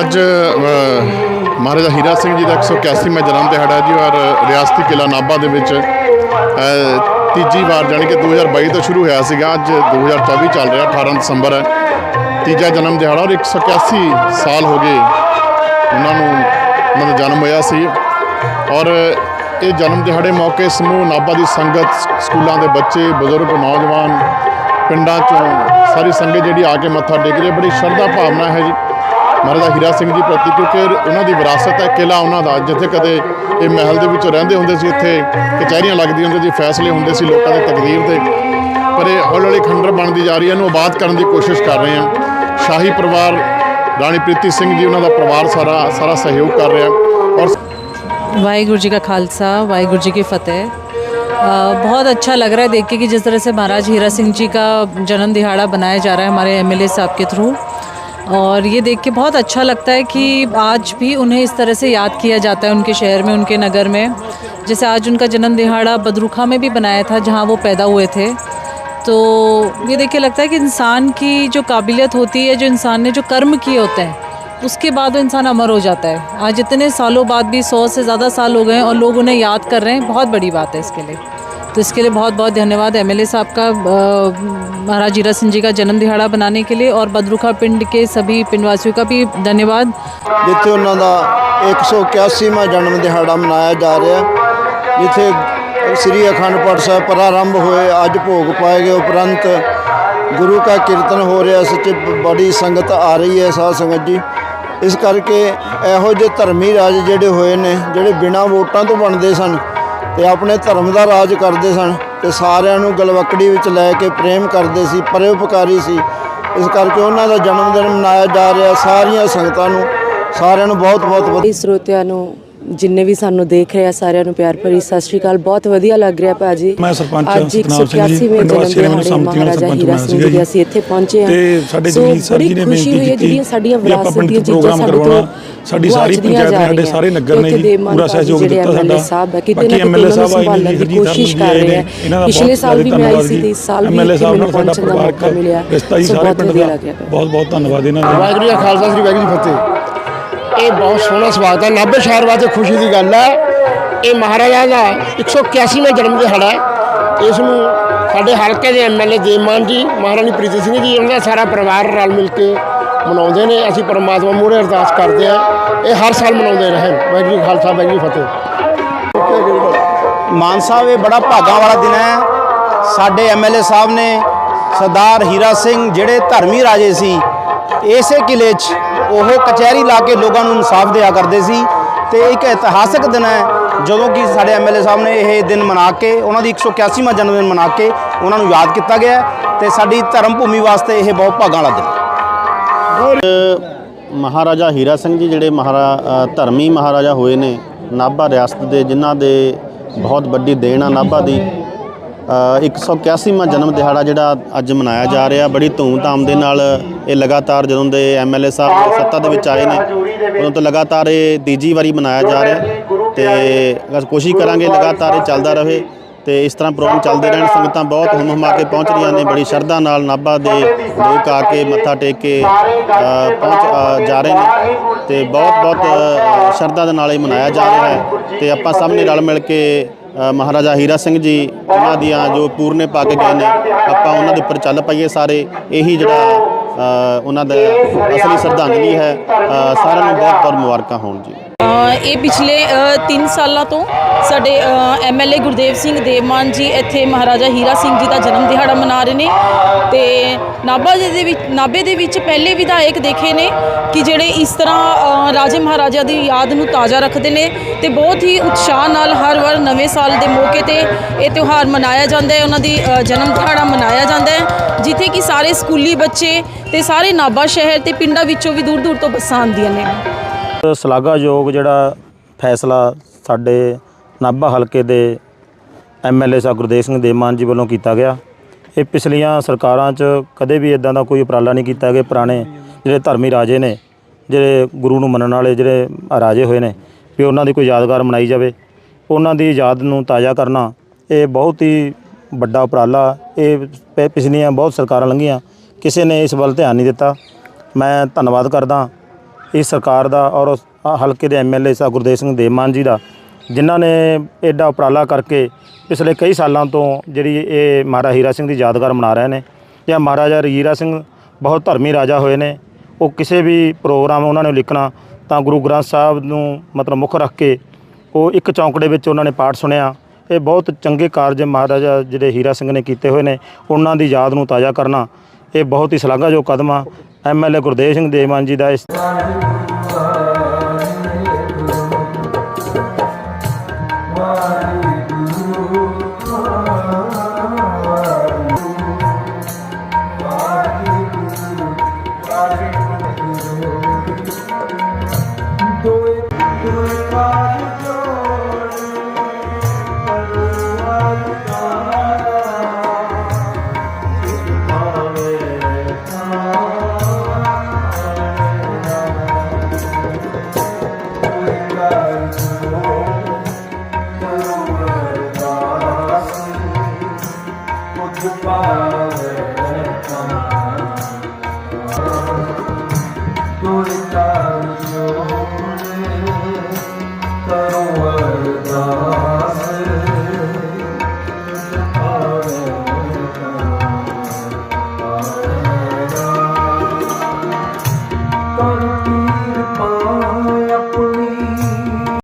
ਅੱਜ ਮਹਾਰਾਜਾ ਹੀਰਾ ਸਿੰਘ ਜੀ ਦਾ 181ਵਾਂ ਜਨਮ ਦਿਹਾੜਾ ਜੀ, ਔਰ ਰਿਆਸਤੀ ਕਿਲਾ ਨਾਭਾ ਦੇ ਵਿੱਚ ਤੀਜੀ ਵਾਰ ਜਾਣੀ ਕਿ 2022 ਤੋਂ ਸ਼ੁਰੂ ਹੋਇਆ ਸੀਗਾ, ਅੱਜ 2024 ਚੱਲ ਰਿਹਾ 18 ਦਸੰਬਰ ਹੈ। ਤੀਜਾ ਜਨਮ ਦਿਹਾੜਾ, ਔਰ 181 ਸਾਲ ਹੋ ਗਏ ਉਹਨਾਂ ਨੂੰ, ਉਹਨਾਂ ਦਾ ਜਨਮ ਹੋਇਆ ਸੀ। ਔਰ ਇਹ ਜਨਮ ਦਿਹਾੜੇ ਮੌਕੇ ਸਮੂਹ ਨਾਭਾ ਦੀ ਸੰਗਤ, ਸਕੂਲਾਂ ਦੇ ਬੱਚੇ, ਬਜ਼ੁਰਗ, ਨੌਜਵਾਨ ਪਿੰਡਾਂ ਚੋਂ ਸਾਰੀ ਸੰਗਤ ਜਿਹੜੀ ਆ ਕੇ ਮੱਥਾ ਟੇਕ ਰਹੀ ਹੈ। ਬੜੀ ਸ਼ਰਧਾ ਭਾਵਨਾ ਹੈ ਜੀ। ਮਹਾਰਾਜਾ ਹੀਰਾ ਸਿੰਘ ਜੀ ਪ੍ਰਤੀ ਕਿਉਂਕਿ ਉਹਨਾਂ ਦੀ ਵਿਰਾਸਤ ਹੈ ਕਿਲਾ ਉਹਨਾਂ ਦਾ ਜਿੱਥੇ ਕਦੇ ਇਹ ਮਹਿਲ ਦੇ ਵਿੱਚ ਰਹਿੰਦੇ ਹੁੰਦੇ ਸੀ ਇੱਥੇ ਕਚਹਿਰੀਆਂ ਲੱਗਦੀਆਂ ਹੁੰਦੀਆਂ ਸੀ ਫੈਸਲੇ ਹੁੰਦੇ ਸੀ ਲੋਕਾਂ ਦੇ ਤਕਦੀਰ ਦੇ ਪਰ ਇਹ ਹੌਲੀ ਹੌਲੀ ਖੰਡਰ ਬਣਦੀ ਜਾ ਰਹੀ ਹੈ ਇਹਨੂੰ ਆਬਾਦ ਕਰਨ ਦੀ ਕੋਸ਼ਿਸ਼ ਕਰ ਰਹੇ ਹਾਂ ਸ਼ਾਹੀ ਪਰਿਵਾਰ ਰਾਣੀ ਪ੍ਰੀਤੀ ਸਿੰਘ ਜੀ ਉਹਨਾਂ ਦਾ ਪਰਿਵਾਰ ਸਾਰਾ ਸਾਰਾ ਸਹਿਯੋਗ ਕਰ ਰਿਹਾ ਔਰ वाहिगुरु जी का खालसा वाहिगुरु जी की फतेह अ, बहुत अच्छा लग रहा है देख के कि जिस तरह से महाराज हीरा सिंह जी का जन्म दिहाड़ा बनाया जा रहा है हमारे एमएलए साहब के थ्रू और ये देख के बहुत अच्छा लगता है कि आज भी उन्हें इस तरह से याद किया जाता है उनके शहर में, उनके नगर में। जैसे आज उनका जन्म दिहाड़ा बदरुखा में भी बनाया था, जहाँ वो पैदा हुए थे। तो ये देख के लगता है कि इंसान की जो काबिलियत होती है, जो इंसान ने जो कर्म किए होते हैं, उसके बाद वो इंसान अमर हो जाता है। आज इतने सालों बाद भी सौ से ज़्यादा साल हो गए हैं और लोग उन्हें याद कर रहे हैं। बहुत बड़ी बात है इसके लिए। तो इसके लिए बहुत बहुत धन्यवाद एमएलए साहब का अ, महाराज हीरा सिंह जी का जन्म दिहाड़ा बनाने के लिए और बदरुखा पिंड के सभी पिंडवासियों का भी धन्यवाद ਜਿੱਥੇ ਉਹਨਾਂ ਦਾ 181ਵਾਂ ਜਨਮ ਦਿਹਾੜਾ ਮਨਾਇਆ ਜਾ ਰਿਹਾ ਹੈ। ਜਿੱਥੇ ਸ੍ਰੀ ਅਖੰਡ ਪਾਠ ਸਾਹਿਬ ਪ੍ਰਾਰੰਭ ਹੋਏ ਅੱਜ ਭੋਗ ਪਾਏ ਗਏ ਉਪਰੰਤ ਗੁਰੂ ਕਾ ਕੀਰਤਨ ਹੋ ਰਿਹਾ ਸੱਚੇ ਬ- ਬੜੀ ਸੰਗਤ ਆ ਰਹੀ ਹੈ ਸਾਧ ਸੰਗਤ ਜੀ ਇਸ ਕਰਕੇ ਇਹੋ ਜਿਹੇ ਧਰਮੀ ਰਾਜ ਜਿਹੜੇ ਹੋਏ ਨੇ ਜਿਹੜੇ ਬਿਨਾਂ ਵੋਟਾਂ ਤੋਂ ਬਣਦੇ ਸਨ ਤੇ ਆਪਣੇ ਧਰਮ ਦਾ ਰਾਜ ਕਰਦੇ ਸਨ ਤੇ ਸਾਰਿਆਂ ਨੂੰ ਗਲਵਕੜੀ ਵਿੱਚ ਲੈ ਕੇ ਪ੍ਰੇਮ ਕਰਦੇ ਸੀ ਪਰਉਪਕਾਰੀ ਸੀ। ਇਸ ਕਰਕੇ ਉਹਨਾਂ ਦਾ ਜਨਮ ਦਿਨ ਮਨਾਇਆ ਜਾ ਰਿਹਾ ਸਾਰੀਆਂ ਸੰਗਤਾਂ ਨੂੰ ਸਾਰਿਆਂ ਨੂੰ ਬਹੁਤ ਬਹੁਤ ਵਧਾਈ ਇਸ ਸਰੋਤਿਆਂ ਨੂੰ ਜਿੰਨੇ ਵੀ ਸਾਨੂੰ ਦੇਖ ਰਹੇ ਆ ਸਾਰਿਆਂ ਨੂੰ ਪਿਆਰ ਭਰੀ ਸਤਿ ਸ਼੍ਰੀ ਅਕਾਲ। ਬਹੁਤ ਵਧੀਆ ਲੱਗ ਰਿਹਾ ਭਾਜੀ। ਮੈਂ ਸਰਪੰਚ ਅੱਜ ਸਤਨਾਮ ਸਿੰਘ ਜੀ, 181ਵੇਂ ਪਿੰਡ ਜਨਮ ਵਾਸੀਆਂ ਨੇ ਮੈਨੂੰ ਦਿਹਾੜੇ ਸੰਮਤੀ ਨਾਲ ਮਹਾਰਾਜਾ ਸਰਪੰਚ ਬਣਾਇਆ ਜੀ। ਅਸੀਂ ਇੱਥੇ ਪਹੁੰਚੇ ਹਾਂ। ਤੇ ਸਾਡੇ ਜਗਜੀਤ ਸਾਹਿਬ ਜੀ ਨੇ ਖੁਸ਼ੀ ਬੇਨਤੀ ਹੋਈ ਹੈ ਕੀਤੀ ਜਿਹੜੀਆਂ ਸਾਡੀਆਂ ਵਿਰਾਸਤ ਦੀਆਂ ਚੀਜ਼ਾਂ ਪ੍ਰੋਗਰਾਮ ਸਾਡੇ ਤੋਂ ਸਾਡੀ ਸਾਰੀ ਪੰਚਾਇਤ ਨੇ ਸਾਡੇ। ਸਾਰੇ ਨਗਰ ਨੇ ਜੀ ਪੂਰਾ ਸਹਿਯੋਗ ਦਿੱਤਾ ਸਾਡਾ ਸਾਹਿਬ ਹੈ, ਕਿਤੇ ਬਾਕੀ ਨਾ ਕਿਤੇ ਐਮਐਲਏ ਉਹਨਾਂ ਨੂੰ ਸਾਹਿਬ ਆਏ ਸੰਭਾਲਣ ਨੇ ਦੀ ਕੋਸ਼ਿਸ਼ ਕਰ ਰਹੇ ਨੇ ਹੈ। ਇਹਨਾਂ ਦਾ ਪਿਛਲੇ ਬਹੁਤ ਸਾਲ ਵੀ ਮੈਂ ਆਈ ਸੀ ਧੰਨਵਾਦ ਤੇ ਇਸ ਸਾਲ ਵੀ ਐਮਐਲਏ ਸਾਹਿਬ ਨਾਲ ਸਾਡਾ ਪਹੁੰਚਣ ਦਾ ਪਰਿਵਾਰ ਮੌਕਾ ਮਿਲਿਆ। ਰਿਸ਼ਤਾ ਜੀ ਸਾਰੇ ਪਿੰਡ ਦਾ। ਬਹੁਤ ਬਹੁਤ ਧੰਨਵਾਦ ਇਹਨਾਂ ਦਾ ਵਾਹਿਗੁਰੂ ਜੀ ਖਾਲਸਾ ਸ੍ਰੀ ਵਾਹਿਗੁਰੂ ਜੀ ਫਤਿਹ ਇਹ ਬਹੁਤ ਸੋਹਣਾ ਸਵਾਗਤ ਹੈ ਨਾਭੇ ਸ਼ਹਿਰ ਵਾਸਤੇ ਖੁਸ਼ੀ ਦੀ ਗੱਲ ਹੈ ਇਹ ਮਹਾਰਾਜਾ ਦਾ 181ਵਾਂ ਜਨਮ ਦਿਹਾੜਾ ਹੈ ਇਸ ਨੂੰ ਸਾਡੇ ਹਲਕੇ ਦੇ ਐਮਐਲਏ ਦੇਵਮਾਨ ਜੀ ਮਹਾਰਾਣੀ ਪ੍ਰੀਤੀ ਸਿੰਘ ਜੀ ਉਹਨਾਂ ਦਾ ਸਾਰਾ ਪਰਿਵਾਰ ਰਲ ਮਿਲ ਕੇ ਮਨਾਉਂਦੇ ਨੇ, ਅਸੀਂ ਪਰਮਾਤਮਾ ਮੂਹਰੇ ਅਰਦਾਸ ਕਰਦੇ ਹਾਂ। ਇਹ ਹਰ ਸਾਲ ਮਨਾਉਂਦੇ ਰਹਿਣ ਵਾਹਿਗੁਰੂ ਜੀ ਖਾਲਸਾ, ਵਾਹਿਗੁਰੂ ਜੀ ਫਤਿਹ। ਮਾਨ ਸਾਹਿਬ, ਇਹ ਬੜਾ ਭਾਗਾਂ ਵਾਲਾ ਦਿਨ ਹੈ। ਸਾਡੇ ਐਮਐਲਏ ਸਾਹਿਬ ਨੇ ਸਰਦਾਰ ਹੀਰਾ ਸਿੰਘ, ਜਿਹੜੇ ਧਰਮੀ ਰਾਜੇ ਸੀ, ਇਸੇ ਕਿਲੇ 'ਚ ਉਹ ਕਚਹਿਰੀ ਲਾ ਕੇ ਲੋਕਾਂ ਨੂੰ ਇਨਸਾਫ ਦਿਆ ਕਰਦੇ ਸੀ। ਤੇ ਇੱਕ ਇਤਿਹਾਸਕ ਦਿਨ ਹੈ, ਜਦੋਂ ਕਿ ਸਾਡੇ ਐਮਐਲਏ ਸਾਹਿਬ ਨੇ ਇਹ ਦਿਨ ਮਨਾ ਕੇ, ਉਹਨਾਂ ਦੀ 181ਵਾਂ ਜਨਮ ਦਿਨ ਮਨਾ ਕੇ, ਉਹਨਾਂ ਨੂੰ ਯਾਦ ਕੀਤਾ ਗਿਆ ਹੈ। ਤੇ ਸਾਡੀ ਧਰਮ ਭੂਮੀ ਵਾਸਤੇ ਇਹ ਬਹੁਤ ਭਾਗਾਂ ਵਾਲਾ ਦਿਨ ਮਹਾਰਾਜਾ ਹੀਰਾ ਸਿੰਘ ਜੀ ਜਿਹੜੇ ਮਹਾਰਾ ਧਰਮੀ ਮਹਾਰਾਜਾ ਹੋਏ ਨੇ ਨਾਭਾ ਰਿਆਸਤ ਦੇ ਜਿਨ੍ਹਾਂ ਦੇ ਬਹੁਤ ਵੱਡੀ ਦੇਣ ਆ ਨਾਭਾ ਦੀ ਅ, 181ਵਾਂ ਜਨਮ ਦਿਹਾੜਾ ਜਿਹੜਾ ਅੱਜ ਮਨਾਇਆ ਜਾ ਰਿਹਾ ਬੜੀ ਧੂਮਧਾਮ ਦੇ ਨਾਲ ਇਹ ਲਗਾਤਾਰ ਜਦੋਂ ਦੇ ਐਮਐਲਏ ਸਾਹਿਬ ਸੱਤਾ ਦੇ ਵਿੱਚ ਆਏ ਨੇ ਉਦੋਂ ਤੋਂ ਲਗਾਤਾਰ ਇਹ ਤੀਜੀ ਵਾਰੀ ਮਨਾਇਆ ਜਾ ਰਿਹਾ ਤੇ ਅਸੀਂ ਕੋਸ਼ਿਸ਼ ਕਰਾਂਗੇ ਲਗਾਤਾਰ ਇਹ ਚੱਲਦਾ ਰਹੇ। ਤੇ ਇਸ ਤਰ੍ਹਾਂ ਪ੍ਰੋਗਰਾਮ ਚੱਲਦੇ ਰਹਿਣ, ਸੰਗਤਾਂ ਬਹੁਤ ਹੁਮ ਹੁਮਾ ਕੇ ਪਹੁੰਚ ਰਹੀਆਂ ਨੇ, ਬੜੀ ਸ਼ਰਧਾ ਨਾਲ ਨਾਭਾ ਦੇ ਲੋਕ ਆ ਕੇ ਮੱਥਾ ਟੇਕ ਕੇ ਪਹੁੰਚ ਜਾ ਰਹੇ ਨੇ ਤੇ ਬਹੁਤ ਬਹੁਤ ਸ਼ਰਧਾ ਦੇ ਨਾਲ ਇਹ ਮਨਾਇਆ ਜਾ ਰਿਹਾ ਹੈ ਤੇ ਆਪਾਂ ਸਭ ਨੇ ਰਲ ਮਿਲ ਕੇ ਮਹਾਰਾਜਾ ਹੀਰਾ ਸਿੰਘ ਜੀ, ਉਹਨਾਂ ਦੀਆਂ ਜੋ ਪੂਰਨੇ ਪਾ ਕੇ ਗਏ ਨੇ, ਆਪਾਂ ਉਹਨਾਂ ਦੇ ਉੱਪਰ ਚੱਲ ਪਈਏ ਸਾਰੇ, ਇਹੀ ਜਿਹੜਾ ਉਹਨਾਂ ਦਾ ਅਸਲੀ ਸ਼ਰਧਾਂਜਲੀ ਹੈ ਸਾਰਿਆਂ ਨੂੰ ਬਹੁਤ ਬਹੁਤ ਮੁਬਾਰਕਾਂ ਹੋਣ ਜੀ। ਇਹ ਪਿਛਲੇ 3 ਸਾਲਾਂ ਤੋਂ ਸਾਡੇ ਐਮਐਲਏ ਗੁਰਦੇਵ ਸਿੰਘ ਦੇਵਮਾਨ ਜੀ ਇੱਥੇ ਮਹਾਰਾਜਾ ਹੀਰਾ ਸਿੰਘ ਜੀ ਦਾ ਜਨਮ ਦਿਹਾੜਾ ਮਨਾ ਰਹੇ ਨੇ ਤੇ ਨਾਭਾ ਜੀ ਦੇ ਵਿੱਚ, ਨਾਭੇ ਦੇ ਵਿੱਚ ਪਹਿਲੇ ਵਿਧਾਇਕ ਦੇਖੇ ਨੇ ਕਿ ਜਿਹੜੇ ਇਸ ਤਰ੍ਹਾਂ ਰਾਜੇ ਮਹਾਰਾਜਾ ਦੀ ਯਾਦ ਨੂੰ ਤਾਜ਼ਾ ਰੱਖਦੇ ਨੇ ਤੇ ਬਹੁਤ ਹੀ ਉਤਸ਼ਾਹ ਨਾਲ ਹਰ ਵਾਰ ਨਵੇਂ ਸਾਲ ਦੇ ਮੌਕੇ ਤੇ ਇਹ ਤਿਉਹਾਰ ਮਨਾਇਆ ਜਾਂਦਾ ਹੈ, ਉਹਨਾਂ ਦੀ ਜਨਮ ਦਿਹਾੜਾ ਮਨਾਇਆ ਜਾਂਦਾ ਹੈ, ਜਿੱਥੇ ਕਿ ਸਾਰੇ ਸਕੂਲੀ ਬੱਚੇ ਤੇ ਸਾਰੇ ਨਾਭਾ ਸ਼ਹਿਰ ਤੇ ਪਿੰਡਾਂ ਵਿੱਚੋਂ ਵੀ ਦੂਰ ਦੂਰ ਤੋਂ ਬੱਸਾਂ ਆਉਂਦੀਆਂ ਨੇ। ਸ਼ਲਾਘਾਯੋਗ ਜਿਹੜਾ ਫੈਸਲਾ ਸਾਡੇ ਨਾਭਾ ਹਲਕੇ ਦੇ ਐਮਐਲਏ ਸਾਹਿਬ ਗੁਰਦੇਵ ਸਿੰਘ ਦੇਮਾਨ ਜੀ ਵੱਲੋਂ ਕੀਤਾ ਗਿਆ। ਇਹ ਪਿਛਲੀਆਂ ਸਰਕਾਰਾਂ 'ਚ ਕਦੇ ਵੀ ਇਦਾਂ ਦਾ ਕੋਈ ਉਪਰਾਲਾ ਨਹੀਂ ਕੀਤਾ ਕਿ ਪੁਰਾਣੇ ਜਿਹੜੇ ਧਰਮੀ ਰਾਜੇ ਨੇ, ਜਿਹੜੇ ਗੁਰੂ ਨੂੰ ਮੰਨਣ ਵਾਲੇ ਜਿਹੜੇ ਰਾਜੇ ਹੋਏ ਨੇ, ਵੀ ਉਹਨਾਂ ਦੀ ਕੋਈ ਯਾਦਗਾਰ ਮਨਾਈ ਜਾਵੇ। ਉਹਨਾਂ ਦੀ ਯਾਦ ਨੂੰ ਤਾਜ਼ਾ ਕਰਨਾ ਇਹ ਬਹੁਤ ਹੀ ਵੱਡਾ ਉਪਰਾਲਾ ਇਹ ਪਿਛਲੀਆਂ ਬਹੁਤ ਸਰਕਾਰਾਂ ਲੰਘੀਆਂ, ਕਿਸੇ ਨੇ ਇਸ ਵੱਲ ਧਿਆਨ ਨਹੀਂ ਦਿੱਤਾ। ਮੈਂ ਧੰਨਵਾਦ ਕਰਦਾ ਇਸ ਸਰਕਾਰ ਦਾ ਔਰ ਉਸ ਆਹ ਹਲਕੇ ਦੇ ਐਮਐਲਏ ਸਾਹਿਬ ਗੁਰਦੇਵ ਸਿੰਘ ਦੇਵਮਾਨ ਜੀ ਦਾ, ਜਿਨ੍ਹਾਂ ਨੇ ਐਡਾ ਉਪਰਾਲਾ ਕਰਕੇ ਪਿਛਲੇ ਕਈ ਸਾਲਾਂ ਤੋਂ ਜਿਹੜੀ ਇਹ ਮਹਾਰਾਜਾ ਹੀਰਾ ਸਿੰਘ ਦੀ ਯਾਦਗਾਰ ਮਨਾ ਰਹੇ ਨੇ ਜਾਂ ਮਹਾਰਾਜਾ ਹੀਰਾ ਸਿੰਘ ਬਹੁਤ ਧਰਮੀ ਰਾਜਾ ਹੋਏ ਨੇ, ਉਹ ਕਿਸੇ ਵੀ ਪ੍ਰੋਗਰਾਮ ਉਹਨਾਂ ਨੇ ਲਿਖਣਾ ਤਾਂ ਗੁਰੂ ਗ੍ਰੰਥ ਸਾਹਿਬ ਨੂੰ ਮਤਲਬ ਮੁੱਖ ਰੱਖ ਕੇ ਉਹ ਇੱਕ ਚੌਂਕੜੇ ਵਿੱਚ ਉਹਨਾਂ ਨੇ ਪਾਠ ਸੁਣਿਆ। ਇਹ ਬਹੁਤ ਚੰਗੇ ਕਾਰਜ ਮਹਾਰਾਜਾ ਜਿਹੜੇ ਹੀਰਾ ਸਿੰਘ ਨੇ ਕੀਤੇ ਹੋਏ ਨੇ, ਉਹਨਾਂ ਦੀ ਯਾਦ ਨੂੰ ਤਾਜ਼ਾ ਕਰਨਾ, ਇਹ ਬਹੁਤ ਹੀ ਸ਼ਲਾਘਾਯੋਗ ਕਦਮ ਆ। ਐਮਐਲਏ ਗੁਰਦੇਵ ਸਿੰਘ ਦੇਵਮਾਨ ਜੀ ਦਾ ਇਸ Tú estás